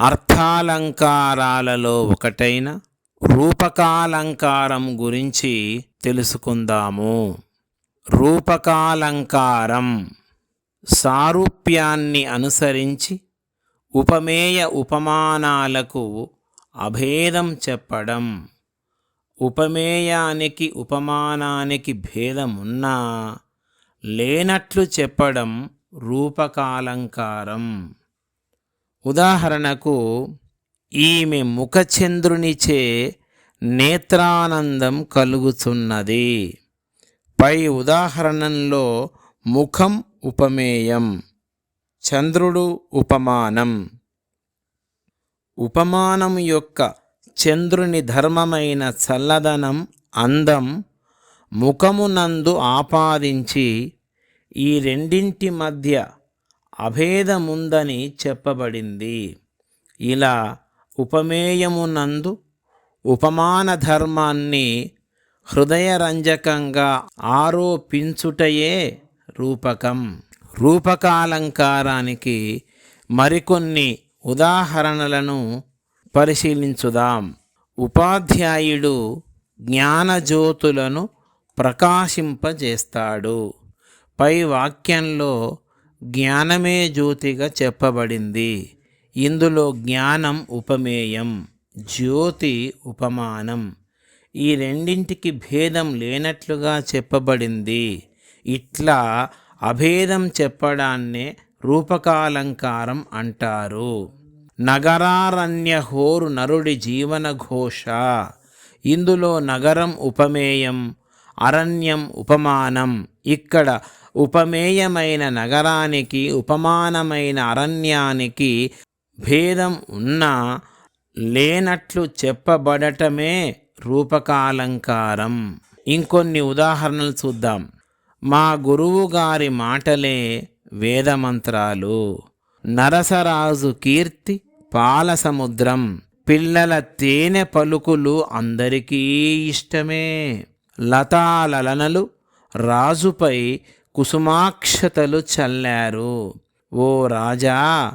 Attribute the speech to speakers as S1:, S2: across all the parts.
S1: అర్థాలంకారాలలో ఒకటైన రూపకాలంకారం గురించి తెలుసుకుందాము. రూపకాలంకారం సారూప్యాన్ని అనుసరించి ఉపమేయ ఉపమానాలకు అభేదం చెప్పడం. ఉపమేయానికి ఉపమానానికి భేదమున్నా లేనట్లు చెప్పడం రూపకాలంకారం. ఉదాహరణకు ఈమె ముఖచంద్రునిచే నేత్రానందం కలుగుతున్నది. పై ఉదాహరణలో ముఖం ఉపమేయం చంద్రుడు ఉపమానం. ఉపమానం యొక్క చంద్రుని ధర్మమైన చల్లదనం అందం ముఖమునందు ఆపాదించి ఈ రెండింటి మధ్య అభేదముందని చెప్పబడింది. ఇలా ఉపమేయమునందు ఉపమాన ధర్మాన్ని హృదయరంజకంగా ఆరోపించుటయే రూపకం. రూపకాలంకారానికి మరికొన్ని ఉదాహరణలను పరిశీలించుదాం. ఉపాధ్యాయుడు జ్ఞానజ్యోతులను ప్రకాశింపజేస్తాడు. పై వాక్యంలో జ్ఞానమే జ్యోతిగా చెప్పబడింది. ఇందులో జ్ఞానం ఉపమేయం జ్యోతి ఉపమానం. ఈ రెండింటికి భేదం లేనట్లుగా చెప్పబడింది. ఇట్లా అభేదం చెప్పడాన్నే రూపకాలంకారం అంటారు. నగరారణ్య హోరు నరుడి జీవన ఘోష. ఇందులో నగరం ఉపమేయం అరణ్యం ఉపమానం. ఇక్కడ ఉపమేయమైన నగరానికి ఉపమానమైన అరణ్యానికి భేదం ఉన్నా లేనట్లు చెప్పబడటమే రూపకాలంకారం. ఇంకొన్ని ఉదాహరణలు చూద్దాం. మా గురువు గారి మాటలే వేదమంత్రాలు. నరసరాజు కీర్తి పాలసముద్రం. పిల్లల తేనె పలుకులు అందరికీ ఇష్టమే. లతాలలనలు రాజుపై కుసుమాక్షతలు చల్లారు. ఓ రాజా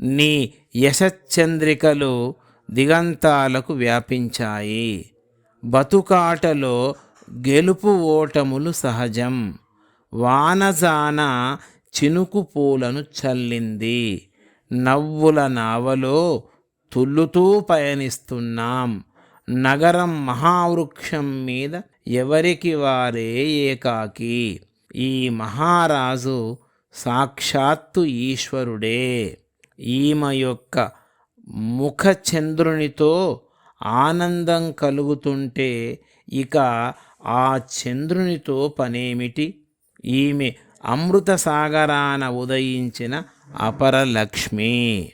S1: నీ యశ్చంద్రికలు దిగంతాలకు వ్యాపించాయి. బతుకాటలో గెలుపు ఓటములు సహజం. వానజాన చినుకు పూలను చల్లింది. నవ్వుల నావలో తుల్లుతూ పయనిస్తున్నాం. నగరం మహావృక్షం మీద ఎవరికి వారే ఏకాకి? ఈ మహారాజు సాక్షాత్తు ఈశ్వరుడే. ఈమె యొక్క ముఖచంద్రునితో ఆనందం కలుగుతుంటే ఇక ఆ చంద్రునితో పనేమిటి? ఈమె అమృత సాగరాన ఉదయించిన అపరలక్ష్మి.